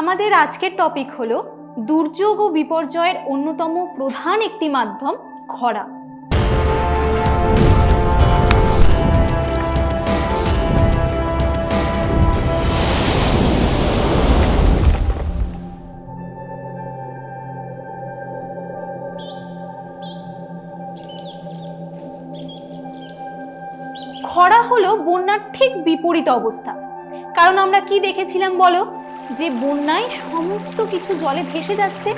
আমাদের আজকের টপিক হলো দুর্যোগ ও বিপর্যয়ের অন্যতম প্রধান একটি মাধ্যম, খরা। খরা হলো বন্যার ঠিক বিপরীত অবস্থা। কারণ আমরা কি দেখেছিলাম বলো? যে বন্যায় সমস্ত কিছু জলে ভেসে যাচ্ছে,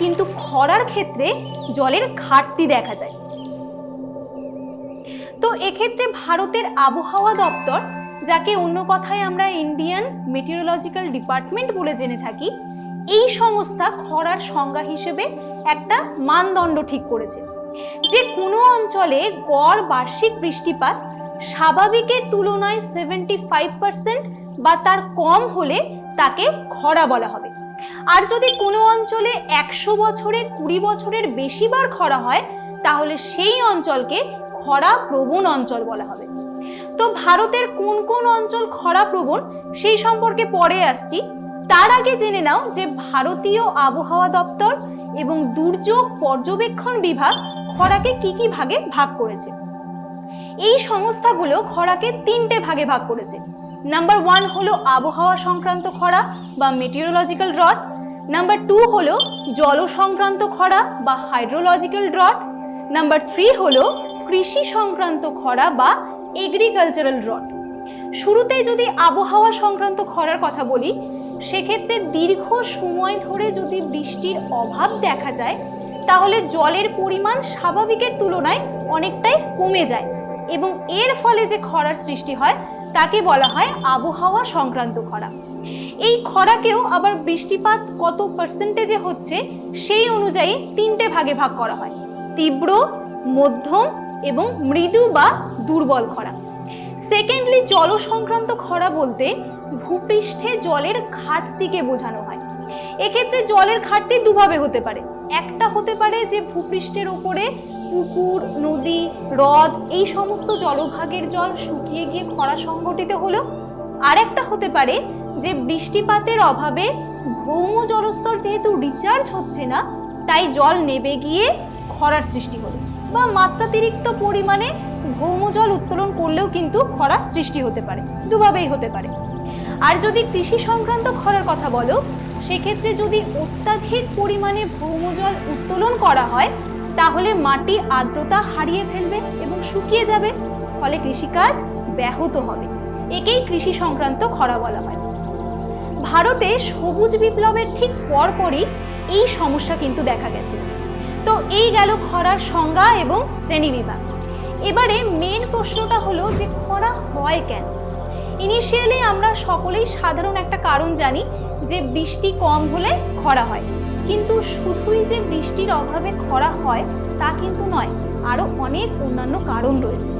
কিন্তু খরার ক্ষেত্রে জলের ঘাটতি দেখা যায়। তো এক্ষেত্রে ভারতের আবহাওয়া দপ্তর, যাকে অন্য কথায় আমরা ইন্ডিয়ান মেটিওরোলজিক্যাল ডিপার্টমেন্ট বলে জেনে থাকি, এই সংস্থা খরার সংজ্ঞা হিসেবে একটা মানদণ্ড ঠিক করেছে, যে কোনো অঞ্চলে গড় বার্ষিক বৃষ্টিপাত স্বাভাবিকের তুলনায় সেভেন্টি ফাইভ পার্সেন্ট বা তার কম হলে তাকে খরা বলা হবে। আর যদি কোনো অঞ্চলে একশো বছরে কুড়ি বছরের বেশিবার খরা হয়, তাহলে সেই অঞ্চলকে খরা প্রবণ অঞ্চল বলা হবে। তো ভারতের কোন কোন অঞ্চল খরা প্রবণ, সেই সম্পর্কে পরে আসছি। তার আগে জেনে নাও যে ভারতীয় আবহাওয়া দপ্তর এবং দুর্যোগ পর্যবেক্ষণ বিভাগ খরাকে কি কি ভাগে ভাগ করেছে। এই সংস্থাগুলো খরাকে তিনটে ভাগে ভাগ করেছে। নাম্বার ওয়ান হলো আবহাওয়া সংক্রান্ত খরা বা মেটিওরোলজিক্যাল ড্রট নাম্বার টু হলো জল সংক্রান্ত খরা বা হাইড্রোলজিক্যাল ড্রট নাম্বার থ্রি হলো কৃষি সংক্রান্ত খরা বা এগ্রিকালচারাল ড্রট শুরুতেই যদি আবহাওয়া সংক্রান্ত খরার কথা বলি, সেক্ষেত্রে দীর্ঘ সময় ধরে যদি বৃষ্টির অভাব দেখা যায়, তাহলে জলের পরিমাণ স্বাভাবিকের তুলনায় অনেকটাই কমে যায় এবং এর ফলে যে খরার সৃষ্টি হয় তাকে বলা হয় আবহাওয়া সংক্রান্ত খরা। এই খরাকেও আবার বৃষ্টিপাত কত পার্সেন্টেজে হচ্ছে সেই অনুযায়ী তিনটে ভাগে ভাগ করা হয়। তীব্র, মধ্যম এবং মৃদু বা দুর্বল খরা। সেকেন্ডলি জল সংক্রান্ত খরা বলতে ভূপৃষ্ঠে জলের ঘাটতিকে বোঝানো হয়। এক্ষেত্রে জলের ঘাটতি দুভাবে হতে পারে। একটা হতে পারে যে ভূপৃষ্ঠের ওপরে পুকুর, নদী, হ্রদ এই সমস্ত জলভাগের জল শুকিয়ে গিয়ে খরা সংঘটিত হলো। আরেকটা হতে পারে যে বৃষ্টিপাতের অভাবে ভৌম জলস্তর যেহেতু রিচার্জ হচ্ছে না, তাই জল নেবে গিয়ে খরার সৃষ্টি হলো বা মাত্রাতিরিক্ত পরিমাণে ভৌম জল উত্তোলন করলেও কিন্তু খরা সৃষ্টি হতে পারে, দুভাবেই হতে পারে। আর যদি কৃষি সংক্রান্ত খরার কথা বলো সেক্ষেত্রে যদি অত্যাধিক পরিমাণে ভৌমজল উত্তোলন করা হয়, তাহলে মাটি আর্দ্রতা হারিয়ে ফেলবে এবং শুকিয়ে যাবে, ফলে কৃষিকাজ ব্যাহত হবে। একেই কৃষি সংক্রান্ত খরা বলা হয়। ভারতে সবুজ বিপ্লবের ঠিক পরপরই এই সমস্যা কিন্তু দেখা গেছে। তো এই গেল খরার সংজ্ঞা এবং শ্রেণীবিভাগ এবারে মেন প্রশ্নটা হলো যে খরা হয় কেন? ইনিশিয়ালি আমরা সকলেই সাধারণ একটা কারণ জানি যে বৃষ্টি কম হলে খরা হয়। কিন্তু শুধুই যে বৃষ্টির অভাবে খরা হয়, তা কিন্তু নয় আরও অনেক অন্যান্য কারণ রয়েছে।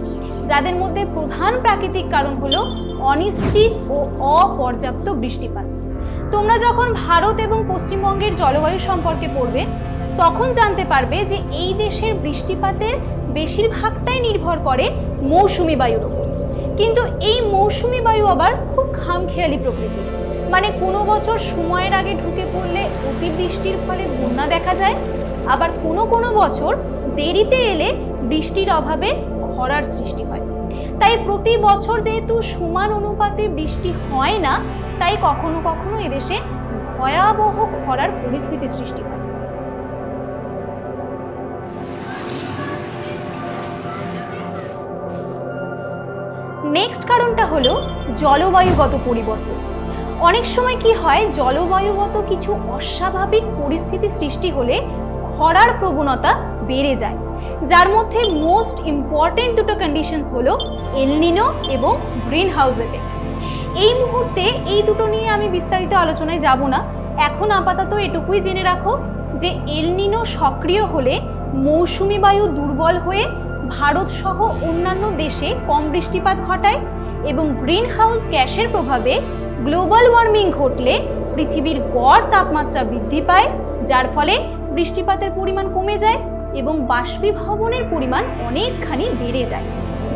যাদের মধ্যে প্রধান প্রাকৃতিক কারণ হলো অনিশ্চিত ও অপর্যাপ্ত বৃষ্টিপাত। তোমরা যখন ভারত এবং পশ্চিমবঙ্গের জলবায়ু সম্পর্কে পড়বে, তখন জানতে পারবে যে এই দেশের বৃষ্টিপাতের বেশিরভাগটাই নির্ভর করে মৌসুমি বায়ুর উপর কিন্তু এই মৌসুমি বায়ু আবার খুব খামখেয়ালি প্রকৃতির। মানে কোনো বছর সময়ের আগে ঢুকে পড়লে অতিবৃষ্টির ফলে বন্যা দেখা যায়। আবার কোনো কোনো বছর দেরিতে এলে বৃষ্টির অভাবে খরার সৃষ্টি হয়। তাই প্রতি বছর যেহেতু সমান অনুপাতে বৃষ্টি হয় না, তাই কখনো কখনো এদেশে ভয়াবহ খরার পরিস্থিতি সৃষ্টি হয়। নেক্সট কারণটা হলো জলবায়ুগত পরিবর্তন। অনেক সময় কি হয়, জলবায়ুগত কিছু অস্বাভাবিক পরিস্থিতি সৃষ্টি হলে খরার প্রবণতা বেড়ে যায়। যার মধ্যে মোস্ট ইম্পর্টেন্ট দুটো কন্ডিশনস হলো এলনিনো এবং গ্রিন হাউস এফেক্ট এই মুহূর্তে এই দুটো নিয়ে আমি বিস্তারিত আলোচনায় যাব না। এখন আপাতত এটুকুই জেনে রাখো যে এলনিনো সক্রিয় হলে মৌসুমি বায়ু দুর্বল হয়ে ভারত সহ অন্যান্য দেশে কম বৃষ্টিপাত ঘটায় এবং গ্রিন হাউস গ্যাসের প্রভাবে গ্লোবাল ওয়ার্মিং ঘটলে পৃথিবীর গড় তাপমাত্রা বৃদ্ধি পায়, যার ফলে বৃষ্টিপাতের পরিমাণ কমে যায় এবং বাষ্পীভবনের পরিমাণ অনেকখানি বেড়ে যায়,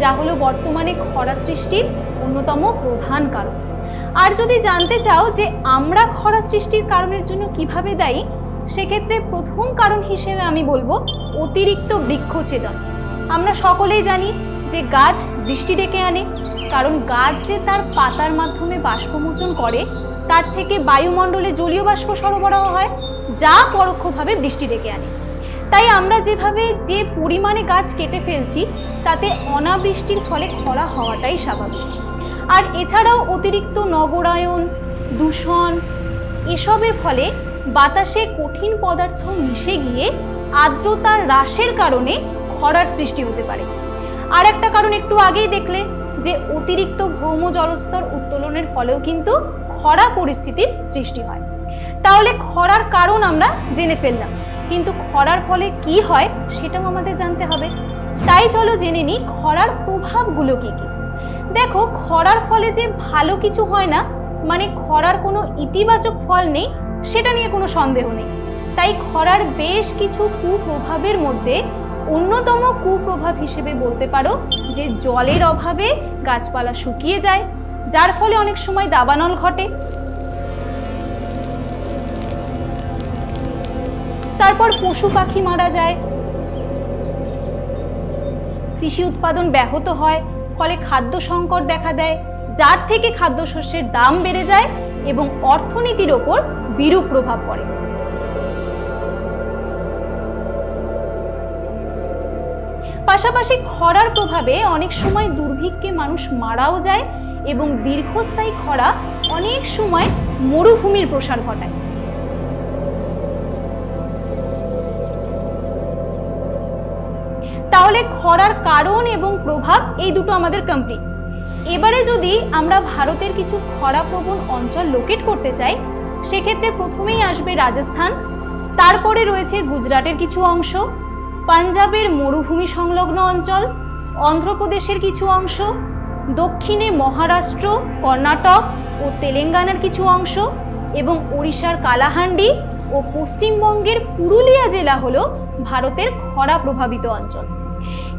যা হলো বর্তমানে খরা সৃষ্টির অন্যতম প্রধান কারণ। আর যদি জানতে চাও যে আমরা খরা সৃষ্টির কারণের জন্য কীভাবে দায়ী, সেক্ষেত্রে প্রথম কারণ হিসেবে আমি বলব অতিরিক্ত বৃক্ষছেদন। আমরা সকলেই জানি যে গাছ বৃষ্টি ডেকে আনে কারণ গাছ যে তার পাতার মাধ্যমে বাষ্পমোচন করে, তার থেকে বায়ুমণ্ডলে জলীয় বাষ্প সরবরাহ হয়, যা পরোক্ষভাবে বৃষ্টি ডেকে আনে। তাই আমরা যেভাবে যে পরিমাণে গাছ কেটে ফেলছি, তাতে অনাবৃষ্টির ফলে খরা হওয়াটাই স্বাভাবিক। আর এছাড়াও অতিরিক্ত নগরায়ন, দূষণ, এসবের ফলে বাতাসে কঠিন পদার্থ মিশে গিয়ে আর্দ্রতার হ্রাসের কারণে খরার সৃষ্টি হতে পারে। আর একটা কারণ একটু আগেই দেখলে যে অতিরিক্ত ভৌম জলস্তর উত্তোলনের ফলেও কিন্তু খরা পরিস্থিতির সৃষ্টি হয়। তাহলে খরার কারণ আমরা জেনে ফেললাম। কিন্তু খরার ফলে কি হয় সেটাও আমাদের জানতে হবে। তাই চলো জেনে নিই খরার প্রভাবগুলো কি কি। দেখো, খরার ফলে যে ভালো কিছু হয় না মানে খরার কোনো ইতিবাচক ফল নেই, সেটা নিয়ে কোনো সন্দেহ নেই। তাই খরার বেশ কিছু কুপ্রভাবের মধ্যে অন্যতম কুপ্রভাব হিসেবে বলতে পারো যে জলের অভাবে গাছপালা শুকিয়ে যায়, যার ফলে অনেক সময় দাবানল ঘটে। তারপর পশু পাখি মারা যায়। কৃষি উৎপাদন ব্যাহত হয়, ফলে খাদ্য সংকট দেখা দেয়, যার থেকে খাদ্যশস্যের দাম বেড়ে যায় এবং অর্থনীতির ওপর বিরূপ প্রভাব পড়ে। পাশাপাশি খরার প্রভাবে অনেক সময় দুর্ভিক্ষে মানুষ মারাও যায় এবং দীর্ঘস্থায়ী খরা অনেক সময় মরুভূমির প্রসার ঘটায়। তাহলে খরার কারণ এবং প্রভাব এই দুটো আমাদের কমপ্লিট এবারে যদি আমরা ভারতের কিছু খরাপ্রবণ অঞ্চল লোকেট করতে চাই, সেক্ষেত্রে প্রথমেই আসবে রাজস্থান। তারপরে রয়েছে গুজরাটের কিছু অংশ। পাঞ্জাবের মরুভূমি সংলগ্ন অঞ্চল, অন্ধ্রপ্রদেশের কিছু অংশ, দক্ষিণে মহারাষ্ট্র, কর্ণাটক ও তেলেঙ্গানার কিছু অংশ এবং ওড়িশার কালাহান্ডি ও পশ্চিমবঙ্গের পুরুলিয়া জেলা হলো ভারতের খরা প্রভাবিত অঞ্চল।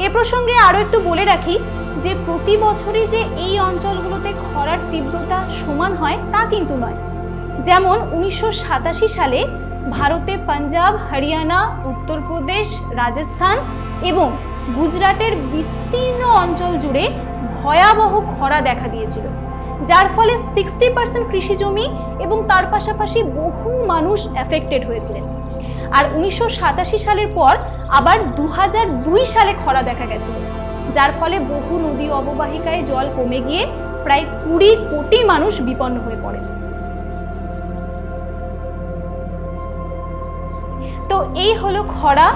এ প্রসঙ্গে আরও একটু বলে রাখি যে প্রতি বছরই যে এই অঞ্চলগুলোতে খরার তীব্রতা সমান হয় তা কিন্তু নয়। যেমন উনিশশো সাতাশি সালে ভারতে পাঞ্জাব, হরিয়ানা উত্তরপ্রদেশ রাজস্থান এবং গুজরাটের বিস্তীর্ণ অঞ্চল জুড়ে ভয়াবহ খরা দেখা দিয়েছিল, যার ফলে সিক্সটি পার্সেন্ট কৃষি জমি এবং তার পাশাপাশি বহু মানুষ এফেক্টেড হয়েছিলেন। আর উনিশশো সাতাশি সালের পর আবার দু হাজার দুই সালে খরা দেখা গেছিল, যার ফলে বহু নদী অববাহিকায় জল কমে গিয়ে প্রায় কুড়ি কোটি মানুষ বিপন্ন হয়ে পড়ে তো এই হলো খরা।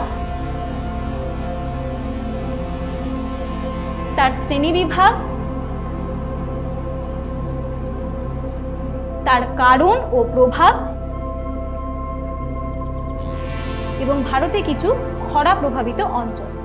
তার শ্রেণীবিভাগ তার কারণ ও প্রভাব। এবং ভারতে কিছু খরা প্রভাবিত অঞ্চল।